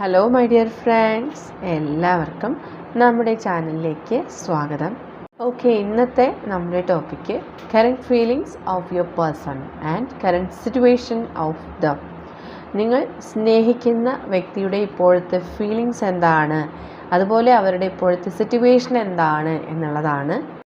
Hello my dear friends എല്ലാവർക്കും നമ്മുടെ ചാനലിലേക്ക് സ്വാഗതം. ഓക്കെ ഇന്നത്തെ നമ്മുടെ topic current feelings of your person and current situation of the നിങ്ങൾ സ്നേഹിക്കുന്ന വ്യക്തിയുടെ ഇപ്പോഴത്തെ ഫീലിങ്സ് എന്താണ്? അതുപോലെ അവരുടെ ഇപ്പോഴത്തെ സിറ്റുവേഷൻ എന്താണ്? എന്നുള്ളതാണ്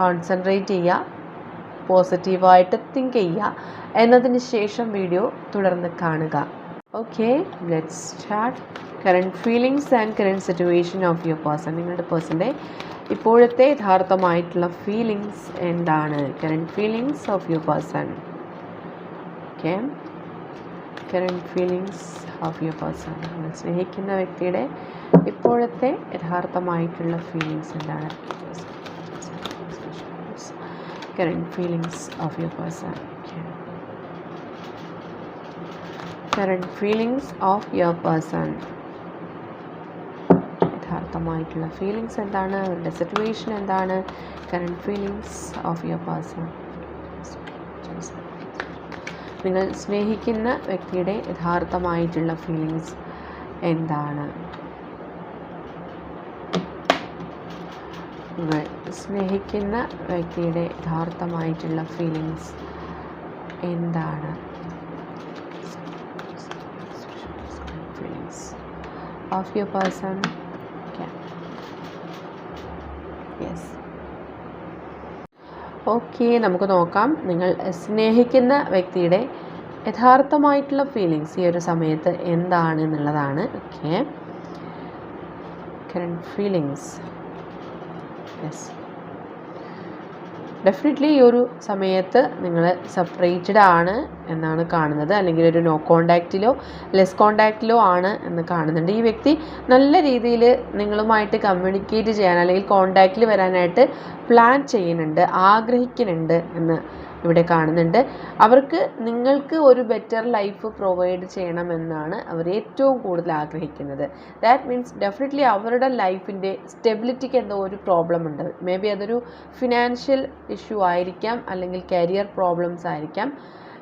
കോൺസെൻട്രേറ്റ് ചെയ്യുക പോസിറ്റീവായിട്ട് തിങ്ക് ചെയ്യുക. എന്നതിന് ശേഷം വീഡിയോ തുടർന്ന് കാണുക. Okay let start current feelings and current situation of your person നിങ്ങളുടെ പേഴ്സന്റെ ഇപ്പോഴത്തെ യഥാർത്ഥമായിട്ടുള്ള ഫീലിങ്സ് എന്താണ്? Current feelings of your person okay current feelings of your person നിങ്ങൾ സ്നേഹിക്കുന്ന വ്യക്തിയുടെ ഇപ്പോഴത്തെ യഥാർത്ഥമായിട്ടുള്ള ഫീലിങ്സ് എന്താണ്? Current feelings of your person. Current feelings of your person. യഥാർത്ഥമായിട്ടുള്ള ഫീലിങ്സ് എന്താണ്? അവരുടെ സിറ്റുവേഷൻ എന്താണ്? Current feelings of your person നിങ്ങൾ സ്നേഹിക്കുന്ന വ്യക്തിയുടെ യഥാർത്ഥമായിട്ടുള്ള ഫീലിങ്സ് എന്താണ്? നിങ്ങൾ സ്നേഹിക്കുന്ന വ്യക്തിയുടെ യഥാർത്ഥമായിട്ടുള്ള ഫീലിങ്സ് എന്താണ്? Feelings of your person yes okay നമുക്ക് നോക്കാം. നിങ്ങൾ സ്നേഹിക്കുന്ന വ്യക്തിയുടെ യഥാർത്ഥമായിട്ടുള്ള ഫീലിങ്സ് ഈ ഒരു സമയത്ത് എന്താണ് എന്നുള്ളതാണ്. Okay current feelings yes definitely ഈ ഒരു സമയത്ത് നിങ്ങൾ സെപ്പറേറ്റഡ് ആണ് എന്നാണ് കാണുന്നത്. അല്ലെങ്കിൽ ഒരു നോ കോണ്ടാക്റ്റിലോ ലെസ് കോണ്ടാക്റ്റിലോ ആണ് എന്ന് കാണുന്നുണ്ട്. ഈ വ്യക്തി നല്ല രീതിയിൽ നിങ്ങളുമായിട്ട് കമ്മ്യൂണിക്കേറ്റ് ചെയ്യാൻ അല്ലെങ്കിൽ കോണ്ടാക്റ്റിൽ വരാനായിട്ട് പ്ലാൻ ചെയ്യുന്നുണ്ട് ആഗ്രഹിക്കുന്നുണ്ട് എന്ന് ഇവിടെ കാണുന്നുണ്ട്. അവർക്ക് നിങ്ങൾക്ക് ഒരു ബെറ്റർ ലൈഫ് പ്രൊവൈഡ് ചെയ്യണമെന്നാണ് അവർ ഏറ്റവും കൂടുതൽ ആഗ്രഹിക്കുന്നത്. ദാറ്റ് മീൻസ് ഡെഫിനറ്റ്ലി അവരുടെ ലൈഫിന്റെ സ്റ്റെബിലിറ്റിക്ക് എന്തോ ഒരു പ്രോബ്ലം ഉണ്ട്. മേ ബി അതൊരു ഫിനാൻഷ്യൽ ഇഷ്യൂ ആയിരിക്കാം അല്ലെങ്കിൽ കരിയർ പ്രോബ്ലംസ് ആയിരിക്കാം.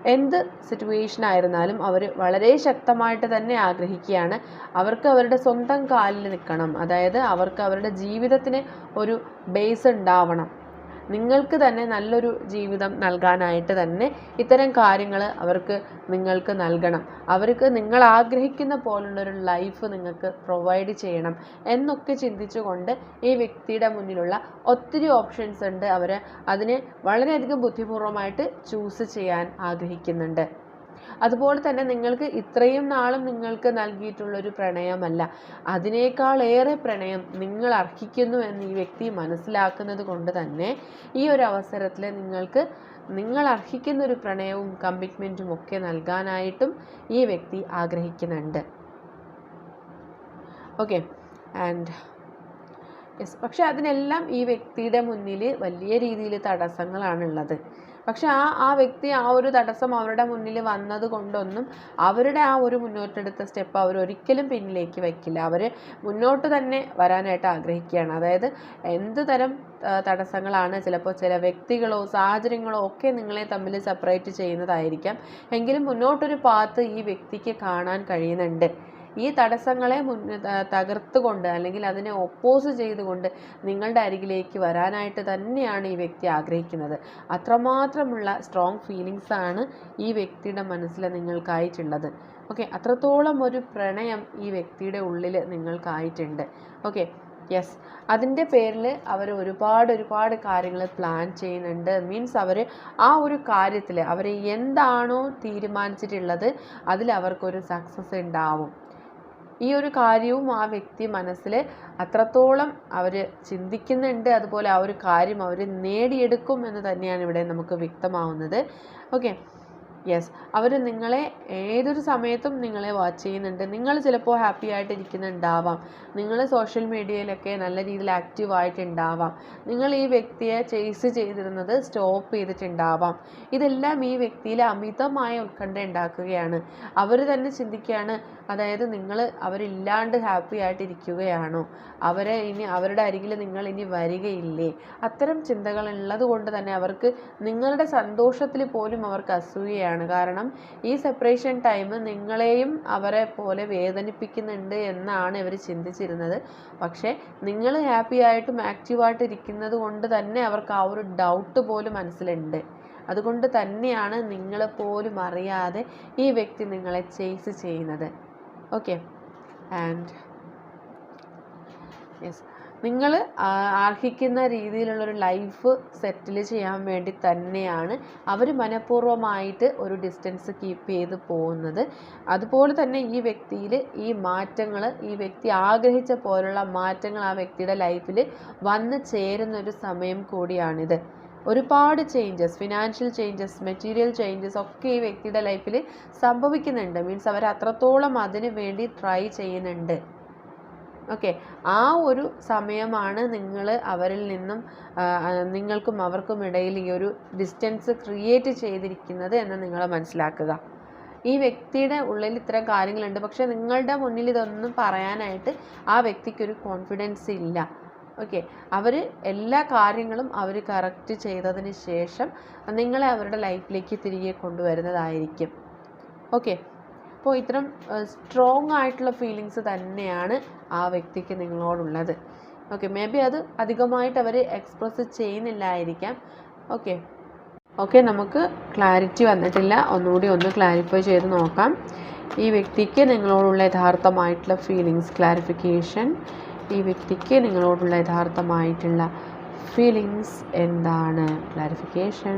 എന്ത് സിറ്റുവേഷൻ ആയിരുന്നാലും അവർ വളരെ ശക്തമായിട്ട് തന്നെ ആഗ്രഹിക്കുകയാണ്. അവർക്ക് അവരുടെ സ്വന്തം കാലിൽ നിൽക്കണം. അതായത് അവർക്ക് അവരുടെ ജീവിതത്തിന് ഒരു ബേസ് ഉണ്ടാവണം. നിങ്ങൾക്ക് തന്നെ നല്ലൊരു ജീവിതം നൽകാനായിട്ട് തന്നെ ഇത്തരം കാര്യങ്ങൾ അവർക്ക് നിങ്ങൾക്ക് നൽകണം. അവർക്ക് നിങ്ങൾ ആഗ്രഹിക്കുന്ന പോലുള്ളൊരു ലൈഫ് നിങ്ങൾക്ക് പ്രൊവൈഡ് ചെയ്യണം എന്നൊക്കെ ചിന്തിച്ചുകൊണ്ട് ഈ വ്യക്തിയുടെ മുന്നിലുള്ള ഒത്തിരി ഓപ്ഷൻസ് ഉണ്ട്. അവർ അതിനെ വളരെയധികം ബുദ്ധിപൂർവമായിട്ട് ചൂസ് ചെയ്യാൻ ആഗ്രഹിക്കുന്നുണ്ട്. അതുപോലെ തന്നെ നിങ്ങൾക്ക് ഇത്രയും നാളും നിങ്ങൾക്ക് നൽകിയിട്ടുള്ളൊരു പ്രണയമല്ല. അതിനേക്കാളേറെ പ്രണയം നിങ്ങൾ അർഹിക്കുന്നു എന്ന് ഈ വ്യക്തി മനസ്സിലാക്കുന്നത് കൊണ്ട് തന്നെ ഈ ഒരു അവസരത്തിൽ നിങ്ങൾക്ക് നിങ്ങൾ അർഹിക്കുന്ന ഒരു പ്രണയവും കമ്മിറ്റ്മെന്റും ഒക്കെ നൽകാനായിട്ടും ഈ വ്യക്തി ആഗ്രഹിക്കുന്നുണ്ട്. ഓക്കെ ആൻഡ് യെസ് പക്ഷെ അതിനെല്ലാം ഈ വ്യക്തിയുടെ മുന്നിൽ വലിയ രീതിയിൽ തടസ്സങ്ങളാണുള്ളത്. പക്ഷെ ആ ആ വ്യക്തി ആ ഒരു തടസ്സം അവരുടെ മുന്നിൽ വന്നത് കൊണ്ടൊന്നും അവരുടെ ആ ഒരു മുന്നോട്ടെടുത്ത സ്റ്റെപ്പ് അവർ ഒരിക്കലും പിന്നിലേക്ക് വയ്ക്കില്ല അവർ മുന്നോട്ട് തന്നെ വരാനായിട്ട് ആഗ്രഹിക്കുകയാണ്. അതായത് എന്ത് തരം തടസ്സങ്ങളാണ് ചിലപ്പോൾ ചില വ്യക്തികളോ സാഹചര്യങ്ങളോ ഒക്കെ നിങ്ങളെ തമ്മിൽ സെപ്പറേറ്റ് ചെയ്യുന്നതായിരിക്കാം. എങ്കിലും മുന്നോട്ടൊരു പാത്ത് ഈ വ്യക്തിക്ക് കാണാൻ കഴിയുന്നുണ്ട്. ഈ തടസ്സങ്ങളെ മുൻ തകർത്തുകൊണ്ട് അല്ലെങ്കിൽ അതിനെ ഒപ്പോസ് ചെയ്തുകൊണ്ട് നിങ്ങളുടെ അരികിലേക്ക് വരാനായിട്ട് തന്നെയാണ് ഈ വ്യക്തി ആഗ്രഹിക്കുന്നത്. അത്രമാത്രമുള്ള സ്ട്രോങ് ഫീലിങ്സ് ആണ് ഈ വ്യക്തിയുടെ മനസ്സിൽ നിങ്ങൾക്കായിട്ടുള്ളത്. ഓക്കെ അത്രത്തോളം ഒരു പ്രണയം ഈ വ്യക്തിയുടെ ഉള്ളിൽ നിങ്ങൾക്കായിട്ടുണ്ട്. ഓക്കെ യെസ് അതിന്റെ പേരിൽ അവർ ഒരുപാട് ഒരുപാട് കാര്യങ്ങൾ പ്ലാൻ ചെയ്യുന്നുണ്ട്. മീൻസ് അവർ ആ ഒരു കാര്യത്തിൽ അവർ എന്താണോ തീരുമാനിച്ചിട്ടുള്ളത് അതിൽ അവർക്കൊരു സക്സസ് ഉണ്ടാവും. ഈ ഒരു കാര്യവും ആ വ്യക്തി മനസ്സിൽ അത്രത്തോളം അവർ ചിന്തിക്കുന്നുണ്ട്. അതുപോലെ ആ ഒരു കാര്യം അവർ നേടിയെടുക്കും എന്ന് തന്നെയാണ് ഇവിടെ നമുക്ക് വ്യക്തമാവുന്നത്. ഓക്കെ യെസ് അവർ നിങ്ങളെ ഏതൊരു സമയത്തും നിങ്ങളെ വാച്ച് ചെയ്യുന്നുണ്ട്. നിങ്ങൾ ചിലപ്പോൾ ഹാപ്പി ആയിട്ട് ഇരിക്കുന്നുണ്ടാവാം നിങ്ങൾ സോഷ്യൽ മീഡിയയിലൊക്കെ നല്ല രീതിയിൽ ആക്റ്റീവ് ആയിട്ടുണ്ടാവാം. നിങ്ങൾ ഈ വ്യക്തിയെ ചേസ് ചെയ്തിരുന്നത് സ്റ്റോപ്പ് ചെയ്തിട്ടുണ്ടാവാം. ഇതെല്ലാം ഈ വ്യക്തിയിൽ അമിതമായ ഉത്കണ്ഠ ഉണ്ടാക്കുകയാണ്. അവർ തന്നെ ചിന്തിക്കുകയാണ് അതായത് നിങ്ങൾ അവരില്ലാണ്ട് ഹാപ്പി ആയിട്ട് ഇരിക്കുകയാണോ അവരെ ഇനി അവരുടെ അരികിൽ നിങ്ങൾ ഇനി വരികയില്ലേ? അത്തരം ചിന്തകൾ ഉള്ളത് കൊണ്ട് തന്നെ അവർക്ക് നിങ്ങളുടെ സന്തോഷത്തിൽ പോലും അവർക്ക് അസൂയയാണ്. കാരണം ഈ സെപ്പറേഷൻ ടൈം നിങ്ങളെയും അവരെ പോലെ വേദനിപ്പിക്കുന്നുണ്ട് എന്നാണ് ഇവർ ചിന്തിച്ചിരുന്നത്. പക്ഷേ നിങ്ങൾ ഹാപ്പി ആയിട്ടും ആക്റ്റീവായിട്ട് ഇരിക്കുന്നത് കൊണ്ട് തന്നെ അവർക്ക് ആ ഒരു ഡൗട്ട് പോലും മനസ്സിലുണ്ട്. അതുകൊണ്ട് തന്നെയാണ് നിങ്ങളെ പോലും അറിയാതെ ഈ വ്യക്തി നിങ്ങളെ ചേസ് ചെയ്യുന്നത്. ഓക്കെ ആൻഡ് യെസ് നിങ്ങൾ അർഹിക്കുന്ന രീതിയിലുള്ളൊരു ലൈഫ് സെറ്റിൽ ചെയ്യാൻ വേണ്ടി തന്നെയാണ് അവർ മനഃപൂർവമായിട്ട് ഒരു ഡിസ്റ്റൻസ് കീപ്പ് ചെയ്ത് പോകുന്നത്. അതുപോലെ തന്നെ ഈ വ്യക്തിയിൽ ഈ മാറ്റങ്ങൾ ഈ വ്യക്തി ആഗ്രഹിച്ച പോലുള്ള മാറ്റങ്ങൾ ആ വ്യക്തിയുടെ ലൈഫിൽ വന്നു ചേരുന്ന ഒരു സമയം കൂടിയാണിത്. ഒരുപാട് changes financial changes material changes ഒക്കെ ഈ വ്യക്തിയുടെ ലൈഫിൽ സംഭവിക്കുന്നുണ്ട്. മീൻസ് അവർ അത്രത്തോളം അതിനു വേണ്ടി ട്രൈ ചെയ്യുന്നുണ്ട്. ഓക്കെ. ആ ഒരു സമയമാണ് നിങ്ങൾ അവരിൽ നിന്നും നിങ്ങൾക്കും അവർക്കും ഇടയിൽ ഈ ഒരു ഡിസ്റ്റൻസ് ക്രിയേറ്റ് ചെയ്തിരിക്കുന്നത് എന്ന് നിങ്ങൾ മനസ്സിലാക്കുക. ഈ വ്യക്തിയുടെ ഉള്ളിൽ ഇത്തരം കാര്യങ്ങളുണ്ട്. പക്ഷേ നിങ്ങളുടെ മുന്നിൽ ഇതൊന്നും പറയാനായിട്ട് ആ വ്യക്തിക്കൊരു കോൺഫിഡൻസ് ഇല്ല. ഓക്കെ. അവർ എല്ലാ കാര്യങ്ങളും അവർ കറക്റ്റ് ചെയ്തതിന് ശേഷം നിങ്ങളെ അവരുടെ ലൈഫിലേക്ക് തിരികെ കൊണ്ടുവരുന്നതായിരിക്കും. ഓക്കെ. അപ്പോൾ ഇത്തരം സ്ട്രോങ് ആയിട്ടുള്ള ഫീലിങ്സ് തന്നെയാണ് ആ വ്യക്തിക്ക് നിങ്ങളോടുള്ളത്. ഓക്കെ മേ ബി അത് അധികമായിട്ട് അവർ എക്സ്പ്രസ് ചെയ്യുന്നില്ലായിരിക്കാം. ഓക്കെ ഓക്കെ നമുക്ക് ക്ലാരിറ്റി വന്നിട്ടില്ല. ഒന്നുകൂടി ഒന്ന് ക്ലാരിഫൈ ചെയ്ത് നോക്കാം. ഈ വ്യക്തിക്ക് നിങ്ങളോടുള്ള യഥാർത്ഥമായിട്ടുള്ള ഫീലിങ്സ് ക്ലാരിഫിക്കേഷൻ ഈ വ്യക്തിക്ക് നിങ്ങളോടുള്ള യഥാർത്ഥമായിട്ടുള്ള ഫീലിങ്സ് എന്താണ്? ക്ലാരിഫിക്കേഷൻ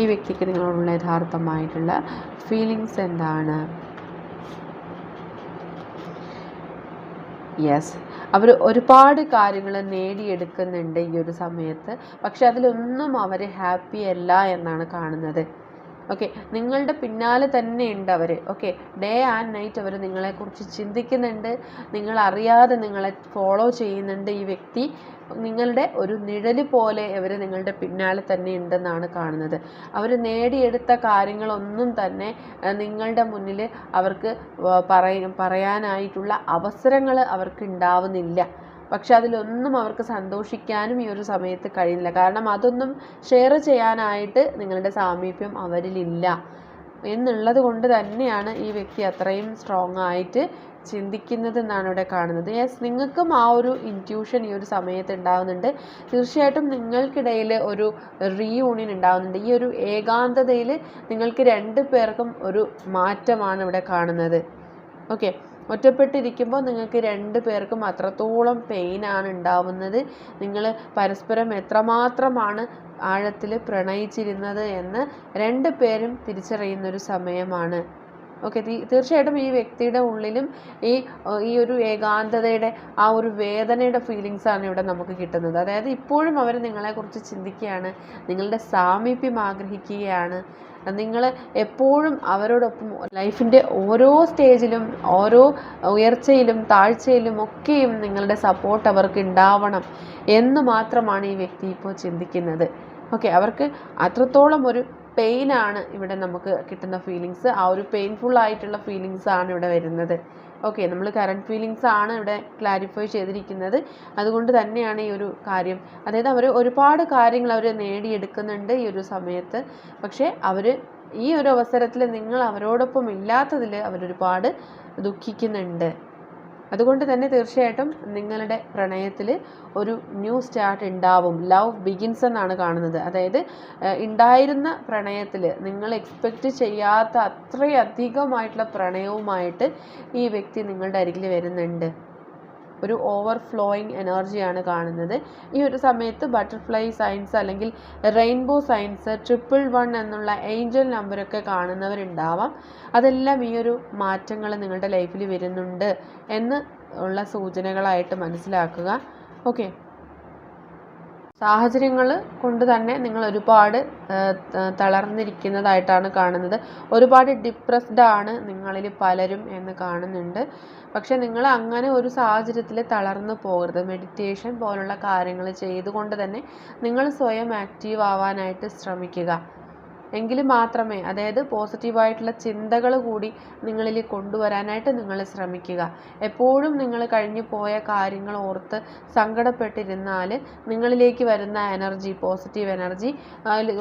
ഈ വ്യക്തിക്ക് നിങ്ങളോടുള്ള യഥാർത്ഥമായിട്ടുള്ള ഫീലിങ്സ് എന്താണ്? യെസ് അവർ ഒരുപാട് കാര്യങ്ങൾ നേടിയെടുക്കുന്നുണ്ട് ഈ ഒരു സമയത്ത്. പക്ഷെ അതിലൊന്നും അവർ ഹാപ്പി അല്ല എന്നാണ് കാണുന്നത്. ഓക്കെ നിങ്ങളുടെ പിന്നാലെ തന്നെ ഉണ്ട് അവർ ഓക്കെ ഡേ ആൻഡ് നൈറ്റ് അവർ നിങ്ങളെക്കുറിച്ച് ചിന്തിക്കുന്നുണ്ട്. നിങ്ങളറിയാതെ നിങ്ങളെ ഫോളോ ചെയ്യുന്നുണ്ട് ഈ വ്യക്തി. നിങ്ങളുടെ ഒരു നിഴൽ പോലെ അവർ നിങ്ങളുടെ പിന്നാലെ തന്നെ ഉണ്ടെന്നാണ് കാണുന്നത്. അവർ നേടിയെടുത്ത കാര്യങ്ങളൊന്നും തന്നെ നിങ്ങളുടെ മുന്നിൽ അവർക്ക് പറയാനായിട്ടുള്ള അവസരങ്ങൾ അവർക്ക് ഉണ്ടാവുന്നില്ല പക്ഷെ അതിലൊന്നും അവർക്ക് സന്തോഷിക്കാനും ഈ ഒരു സമയത്ത് കഴിയുന്നില്ല. കാരണം അതൊന്നും ഷെയർ ചെയ്യാനായിട്ട് നിങ്ങളുടെ സാമീപ്യം അവരിലില്ല. എന്നുള്ളത് കൊണ്ട് തന്നെയാണ് ഈ വ്യക്തി അത്രയും സ്ട്രോങ് ആയിട്ട് ചിന്തിക്കുന്നത് എന്നാണ് ഇവിടെ കാണുന്നത്. യെസ് നിങ്ങൾക്കും ആ ഒരു ഇന്റ്യൂഷൻ ഈ ഒരു സമയത്ത് ഉണ്ടാകുന്നുണ്ട് തീർച്ചയായിട്ടും നിങ്ങൾക്കിടയിൽ ഒരു റീയൂണിയൻ ഉണ്ടാകുന്നുണ്ട് ഈ ഒരു ഏകാന്തതയിൽ നിങ്ങൾക്ക് രണ്ട് പേർക്കും ഒരു മാറ്റമാണ് ഇവിടെ കാണുന്നത്. ഓക്കെ ഒറ്റപ്പെട്ടിരിക്കുമ്പോൾ നിങ്ങൾക്ക് രണ്ട് പേർക്കും അത്രത്തോളം പെയിനാണ് ഉണ്ടാവുന്നത്. നിങ്ങൾ പരസ്പരം എത്രമാത്രമാണ് ആഴത്തിൽ പ്രണയിച്ചിരുന്നത് എന്ന് രണ്ട് പേരും തിരിച്ചറിയുന്നൊരു സമയമാണ്. ഓക്കെ തീർച്ചയായിട്ടും ഈ വ്യക്തിയുടെ ഉള്ളിലും ഈ ഈ ഒരു ഏകാന്തതയുടെ ആ ഒരു വേദനയുടെ ഫീലിങ്സ് ആണ് ഇവിടെ നമുക്ക് കിട്ടുന്നത്. അതായത് ഇപ്പോഴും അവർ നിങ്ങളെക്കുറിച്ച് ചിന്തിക്കുകയാണ് നിങ്ങളുടെ സാമീപ്യം ആഗ്രഹിക്കുകയാണ്. നിങ്ങൾ എപ്പോഴും അവരോടൊപ്പം ലൈഫിന്റെ ഓരോ സ്റ്റേജിലും ഓരോ ഉയർച്ചയിലും താഴ്ചയിലും ഒക്കെയും നിങ്ങളുടെ സപ്പോർട്ട് അവർക്ക് ഉണ്ടാവണം എന്ന് മാത്രമാണ് ഈ വ്യക്തി ഇപ്പോൾ ചിന്തിക്കുന്നത്. ഓക്കെ അവർക്ക് അത്രത്തോളം ഒരു പെയിൻ ആണ് ഇവിടെ നമുക്ക് കിട്ടുന്ന ഫീലിങ്സ് ആ ഒരു പെയിൻഫുൾ ആയിട്ടുള്ള ഫീലിങ്സ് ആണ് ഇവിടെ വരുന്നത്. ഓക്കെ നമ്മൾ കറണ്ട് ഫീലിങ്സ് ആണ് ഇവിടെ ക്ലാരിഫൈ ചെയ്തിരിക്കുന്നത്. അതുകൊണ്ട് തന്നെയാണ് ഈ ഒരു കാര്യം. അതായത് അവർ ഒരുപാട് കാര്യങ്ങൾ അവർ നേടിയെടുക്കുന്നുണ്ട് ഈ ഒരു സമയത്ത്. പക്ഷേ അവർ ഈ ഒരു അവസരത്തിൽ നിങ്ങൾ അവരോടൊപ്പം ഇല്ലാത്തതിൽ അവരൊരുപാട് ദുഃഖിക്കുന്നുണ്ട്. അതുകൊണ്ട് തന്നെ തീർച്ചയായിട്ടും നിങ്ങളുടെ പ്രണയത്തിൽ ഒരു ന്യൂ സ്റ്റാർട്ട് ഉണ്ടാവും. ലവ് ബിഗിൻസ് എന്നാണ് കാണുന്നത്. അതായത് ഉണ്ടായിരുന്ന പ്രണയത്തിൽ നിങ്ങൾ എക്സ്പെക്റ്റ് ചെയ്യാത്ത അത്രയധികമായിട്ടുള്ള പ്രണയവുമായിട്ട് ഈ വ്യക്തി നിങ്ങളുടെ അരികിൽ വരുന്നുണ്ട്. ഒരു ഓവർഫ്ലോയിങ് എനർജിയാണ് കാണുന്നത്. ഈ ഒരു സമയത്ത് ബട്ടർഫ്ലൈ സയൻസ് അല്ലെങ്കിൽ റെയിൻബോ സയൻസ് ട്രിപ്പിൾ വൺ എന്നുള്ള ഏഞ്ചൽ നമ്പറൊക്കെ കാണുന്നവരുണ്ടാവാം. അതെല്ലാം ഈ ഒരു മാറ്റങ്ങൾ നിങ്ങളുടെ ലൈഫിൽ വരുന്നുണ്ട് എന്ന് ഉള്ള സൂചനകളായിട്ട് മനസ്സിലാക്കുക. ഓക്കെ സാഹചര്യങ്ങൾ കൊണ്ട് തന്നെ നിങ്ങൾ ഒരുപാട് തളർന്നിരിക്കുന്നതായിട്ടാണ് കാണുന്നത്. ഒരുപാട് ഡിപ്രസ്ഡ് ആണ് നിങ്ങളിൽ പലരും എന്ന് കാണുന്നുണ്ട്. പക്ഷെ നിങ്ങൾ അങ്ങനെ ഒരു സാഹചര്യത്തിൽ തളർന്നു പോകരുത്. മെഡിറ്റേഷൻ പോലുള്ള കാര്യങ്ങൾ ചെയ്തുകൊണ്ട് തന്നെ നിങ്ങൾ സ്വയം ആക്റ്റീവ് ആവാനായിട്ട് ശ്രമിക്കുക. എങ്കിൽ മാത്രമേ അതായത് പോസിറ്റീവായിട്ടുള്ള ചിന്തകൾ കൂടി നിങ്ങളിൽ കൊണ്ടുവരാനായിട്ട് നിങ്ങൾ ശ്രമിക്കുക. എപ്പോഴും നിങ്ങൾ കഴിഞ്ഞു പോയ കാര്യങ്ങൾ ഓർത്ത് സങ്കടപ്പെട്ടിരുന്നാൽ നിങ്ങളിലേക്ക് വരുന്ന എനർജി പോസിറ്റീവ് എനർജി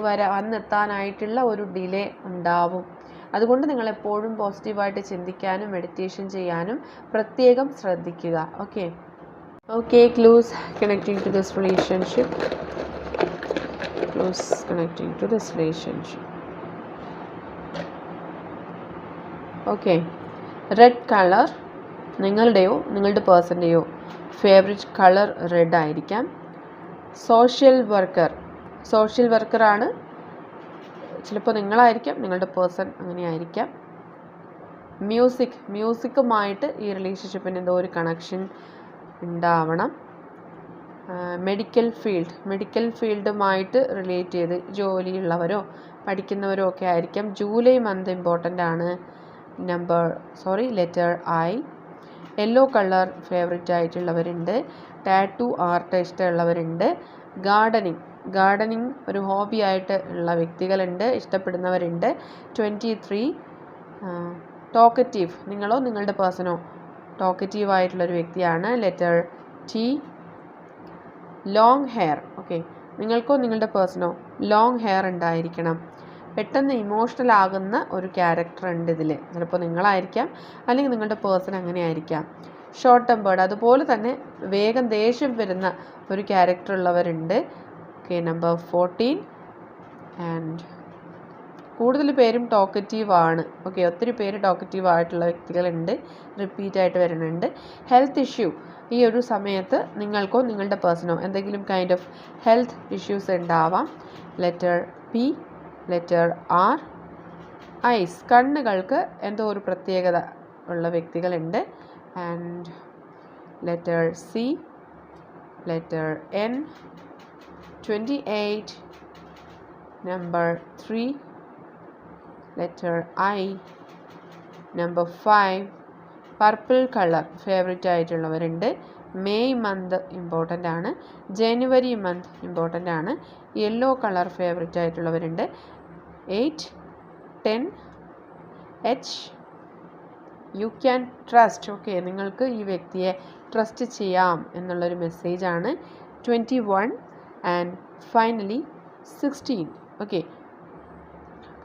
വര വന്നെത്താനായിട്ടുള്ള ഒരു ഡിലേ ഉണ്ടാവും. അതുകൊണ്ട് നിങ്ങൾ എപ്പോഴും പോസിറ്റീവായിട്ട് ചിന്തിക്കാനും മെഡിറ്റേഷൻ ചെയ്യാനും പ്രത്യേകം ശ്രദ്ധിക്കുക. Okay? Okay close. Connecting to this relationship. Close connecting to this relationship okay red colour നിങ്ങളുടെയോ നിങ്ങളുടെ പേഴ്സന്റെയോ ഫേവറേറ്റ് കളർ റെഡ് ആയിരിക്കാം. സോഷ്യൽ വർക്കർ സോഷ്യൽ വർക്കറാണ് ചിലപ്പോൾ നിങ്ങളായിരിക്കാം നിങ്ങളുടെ പേഴ്സൺ അങ്ങനെ ആയിരിക്കാം മ്യൂസിക് മ്യൂസിക്കുമായിട്ട് ഈ റിലേഷൻഷിപ്പിന് എന്തോ ഒരു കണക്ഷൻ ഉണ്ടാവണം. മെഡിക്കൽ ഫീൽഡ് മെഡിക്കൽ ഫീൽഡുമായിട്ട് റിലേറ്റ് ചെയ്ത് ജോലിയുള്ളവരോ പഠിക്കുന്നവരോ ഒക്കെ ആയിരിക്കാം. ജൂലൈ മന്ത് ഇമ്പോർട്ടന്റ് ആണ്. Number sorry letter I yellow colour favourite ആയിട്ടുള്ളവരുണ്ട്. Tattoo art ഉള്ളവരുണ്ട് ഗാർഡനിങ് ഗാർഡനിങ് ഒരു ഹോബി ആയിട്ട് ഉള്ള വ്യക്തികളുണ്ട് ഇഷ്ടപ്പെടുന്നവരുണ്ട്. ട്വന്റി ത്രീ ടോക്കറ്റീവ് നിങ്ങളോ നിങ്ങളുടെ പേഴ്സണോ ടോക്കറ്റീവ് ആയിട്ടുള്ളൊരു വ്യക്തിയാണ്. Letter T long hair okay നിങ്ങൾക്കോ നിങ്ങളുടെ പേഴ്സണോ ലോങ് ഹെയർ ഉണ്ടായിരിക്കണം. പെട്ടെന്ന് ഇമോഷണൽ ആകുന്ന ഒരു ക്യാരക്ടർ ഉണ്ട് ഇതിൽ ചിലപ്പോൾ നിങ്ങളായിരിക്കാം. അല്ലെങ്കിൽ നിങ്ങളുടെ പേഴ്സൺ അങ്ങനെ ആയിരിക്കാം. ഷോർട്ട് ടെമ്പേർഡ് അതുപോലെ തന്നെ വേഗം ദേഷ്യം വരുന്ന ഒരു ക്യാരക്ടർ ഉള്ളവരുണ്ട്. ഓക്കെ നമ്പർ ഫോർട്ടീൻ ആൻഡ് കൂടുതൽ പേരും ടോക്കറ്റീവ് ആണ്. ഓക്കെ ഒത്തിരി പേര് ടോക്കറ്റീവ് ആയിട്ടുള്ള വ്യക്തികളുണ്ട്. റിപ്പീറ്റ് ആയിട്ട് വരുന്നുണ്ട്. ഹെൽത്ത് ഇഷ്യൂ ഈ ഒരു സമയത്ത് നിങ്ങൾക്കോ നിങ്ങളുടെ പേഴ്സണോ എന്തെങ്കിലും കൈൻഡ് ഓഫ് ഹെൽത്ത് ഇഷ്യൂസ് ഉണ്ടാവാം. Letter P letter R eyes കണ്ണുകൾക്ക് എന്തോ ഒരു പ്രത്യേകത ഉള്ള വ്യക്തികളുണ്ട്. And letter C letter N twenty eight number three letter I number five purple colour favourite ആയിട്ടുള്ളവരുണ്ട്. May month important ആണ്. ജനുവരി മന്ത് ഇമ്പോർട്ടന്റ് ആണ്. Yellow colour favourite ആയിട്ടുള്ളവരുണ്ട്. Eight ten H you can trust okay നിങ്ങൾക്ക് ഈ വ്യക്തിയെ trust ചെയ്യാം എന്നുള്ളൊരു മെസ്സേജാണ് twenty one and finally sixteen okay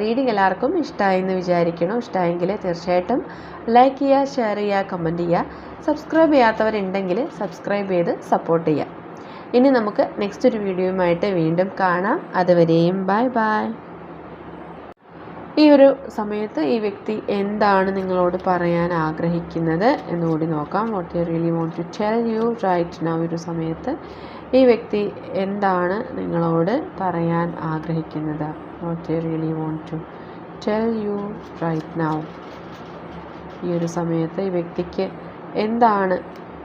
reading എല്ലാവർക്കും ഇഷ്ടമായെന്ന് വിചാരിക്കണം? ഇഷ്ടമായെങ്കിൽ തീർച്ചയായിട്ടും ലൈക്ക് ചെയ്യുക ഷെയർ ചെയ്യുക കമന്റ് ചെയ്യുക. സബ്സ്ക്രൈബ് ചെയ്യാത്തവരുണ്ടെങ്കിൽ സബ്സ്ക്രൈബ് ചെയ്ത് സപ്പോർട്ട് ചെയ്യുക. ഇനി നമുക്ക് നെക്സ്റ്റ് ഒരു വീഡിയോയുമായിട്ട് വീണ്ടും കാണാം. അതുവരെയും ബൈ ബൈ ഈ ഒരു സമയത്ത് ഈ വ്യക്തി എന്താണ് നിങ്ങളോട് പറയാൻ ആഗ്രഹിക്കുന്നത് എന്നുകൂടി നോക്കാം. What you really want to tell you right now ഒരു സമയത്ത് ഈ വ്യക്തി എന്താണ് നിങ്ങളോട് പറയാൻ ആഗ്രഹിക്കുന്നത്? What they really want to tell you right now ഈ ഒരു സമയത്ത് ഈ വ്യക്തിക്ക് എന്താണ്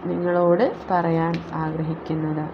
നിങ്ങളോട് പറയാൻ ആഗ്രഹിക്കുന്നത്?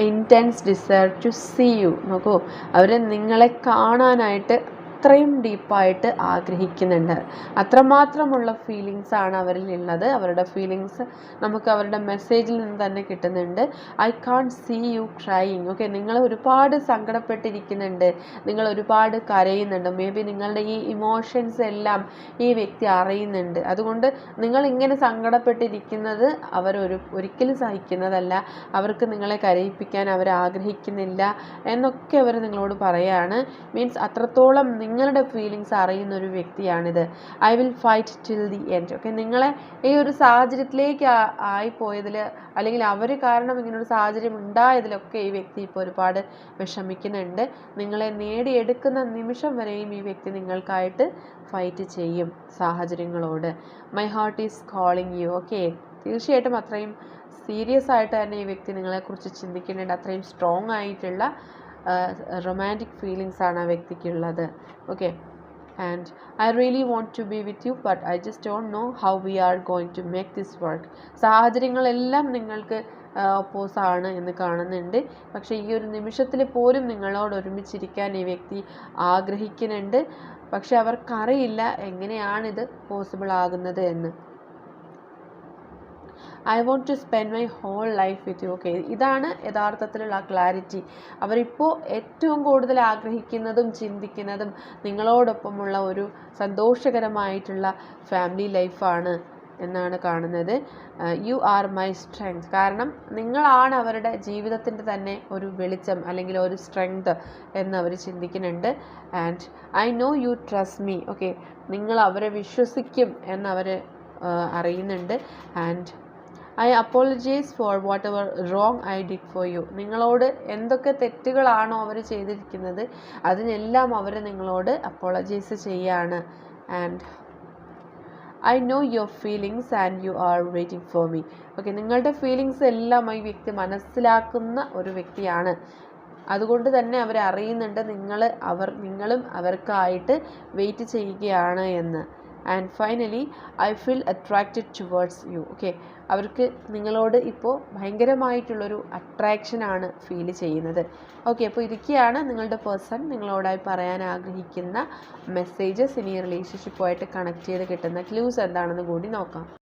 Intense desire to see you നോക്കൂ അവർ നിങ്ങളെ കാണാനായിട്ട് അത്രയും ഡീപ്പായിട്ട് ആഗ്രഹിക്കുന്നുണ്ട്. അത്രമാത്രമുള്ള ഫീലിങ്സ് ആണ് അവരിൽ ഉള്ളത്. അവരുടെ ഫീലിങ്സ് നമുക്ക് അവരുടെ മെസ്സേജിൽ നിന്ന് തന്നെ കിട്ടുന്നുണ്ട്. I can see you crying okay നിങ്ങൾ ഒരുപാട് സങ്കടപ്പെട്ടിരിക്കുന്നുണ്ട്. നിങ്ങൾ ഒരുപാട് കരയുന്നുണ്ട്. മേ ബി നിങ്ങളുടെ ഈ ഇമോഷൻസ് എല്ലാം ഈ വ്യക്തി അറിയുന്നുണ്ട്. അതുകൊണ്ട് നിങ്ങൾ ഇങ്ങനെ സങ്കടപ്പെട്ടിരിക്കുന്നത് അവർ ഒരു ഒരിക്കലും സഹിക്കുന്നതല്ല. അവർക്ക് നിങ്ങളെ കരയിപ്പിക്കാൻ അവർ ആഗ്രഹിക്കുന്നില്ല എന്നൊക്കെ അവർ നിങ്ങളോട് പറയാണ്. മീൻസ് അത്രത്തോളം നിങ്ങളുടെ ഫീലിങ്സ് അറിയുന്ന ഒരു വ്യക്തിയാണിത്. I will fight till the end okay നിങ്ങളെ ഈ ഒരു സാഹചര്യത്തിലേക്ക് ആയിപ്പോയതിൽ അല്ലെങ്കിൽ അവർ കാരണം ഇങ്ങനൊരു സാഹചര്യം ഉണ്ടായതിലൊക്കെ ഈ വ്യക്തി ഇപ്പോൾ ഒരുപാട് വിഷമിക്കുന്നുണ്ട്. നിങ്ങളെ നേടിയെടുക്കുന്ന നിമിഷം വരെയും ഈ വ്യക്തി നിങ്ങൾക്കായിട്ട് ഫൈറ്റ് ചെയ്യും സാഹചര്യങ്ങളോട്. My heart is calling you okay തീർച്ചയായിട്ടും അത്രയും സീരിയസ് ആയിട്ട് തന്നെ ഈ വ്യക്തി നിങ്ങളെക്കുറിച്ച് ചിന്തിക്കുന്നുണ്ട്. അത്രയും സ്ട്രോങ് ആയിട്ടുള്ള റൊമാന്റിക് ആണ് ആ വ്യക്തിക്കുള്ളത്. Okay and I really want to be with you but I just don't know how we are going to make this work സാഹചര്യങ്ങളെല്ലാം നിങ്ങൾക്ക് ഒപ്പോസ് ആണ് എന്ന് കാണുന്നുണ്ട്. പക്ഷേ ഈ ഒരു നിമിഷത്തിൽ പോലും നിങ്ങളോട് ഒരുമിച്ചിരിക്കാൻ ഈ വ്യക്തി ആഗ്രഹിക്കുന്നുണ്ട്. പക്ഷെ അവർക്കറിയില്ല എങ്ങനെയാണിത് പോസിബിൾ ആകുന്നത് എന്ന്. I want to spend my whole life with you okay ഇതാണ് യഥാർത്ഥത്തിലുള്ള ക്ലാരിറ്റി അവരിപ്പോൾ ഏറ്റവും കൂടുതൽ ആഗ്രഹിക്കുന്നതും ചിന്തിക്കുന്നതും നിങ്ങളോടൊപ്പമുള്ള ഒരു സന്തോഷകരമായിട്ടുള്ള ഫാമിലി ലൈഫാണ് എന്നാണ് കാണുന്നത്. യു ആർ മൈ സ്ട്രെങ്ത് കാരണം നിങ്ങളാണ് അവരുടെ ജീവിതത്തിന്റെ തന്നെ ഒരു വെളിച്ചം അല്ലെങ്കിൽ ഒരു സ്ട്രെങ്ത് എന്ന് അവർ ചിന്തിക്കുന്നുണ്ട്. And I know you trust me okay നിങ്ങൾ അവരെ വിശ്വസിക്കും എന്നവർ അറിയുന്നുണ്ട്. And I apologise for whatever wrong I did for you നിങ്ങളോട് എന്തൊക്കെ തെറ്റുകളാണോ അവർ ചെയ്തിരിക്കുന്നത് അതിനെല്ലാം അവർ നിങ്ങളോട് അപ്പോളജൈസ് ചെയ്യാണ്. And I know your feelings and you are waiting for me okay നിങ്ങളുടെ ഫീലിങ്സ് എല്ലാം ഈ വ്യക്തി മനസ്സിലാക്കുന്ന ഒരു വ്യക്തിയാണ്. അതുകൊണ്ട് തന്നെ അവർ അറിയുന്നുണ്ട് നിങ്ങൾ അവർ നിങ്ങളും അവർക്കായിട്ട് വെയിറ്റ് ചെയ്യുകയാണ് എന്ന്. And finally I feel attracted towards you okay അവർക്ക് നിങ്ങളോട് ഇപ്പോൾ ഭയങ്കരമായിട്ടുള്ളൊരു അട്രാക്ഷനാണ് ഫീൽ ചെയ്യുന്നത്. ഓക്കെ അപ്പോൾ ഇതൊക്കെയാണ് നിങ്ങളുടെ പേഴ്സൺ നിങ്ങളോടായി പറയാൻ ആഗ്രഹിക്കുന്ന മെസ്സേജസ് ഇനി റിലേഷൻഷിപ്പുമായിട്ട് കണക്ട് ചെയ്ത് കിട്ടുന്ന ക്ലൂസ് എന്താണെന്ന് കൂടി നോക്കാം.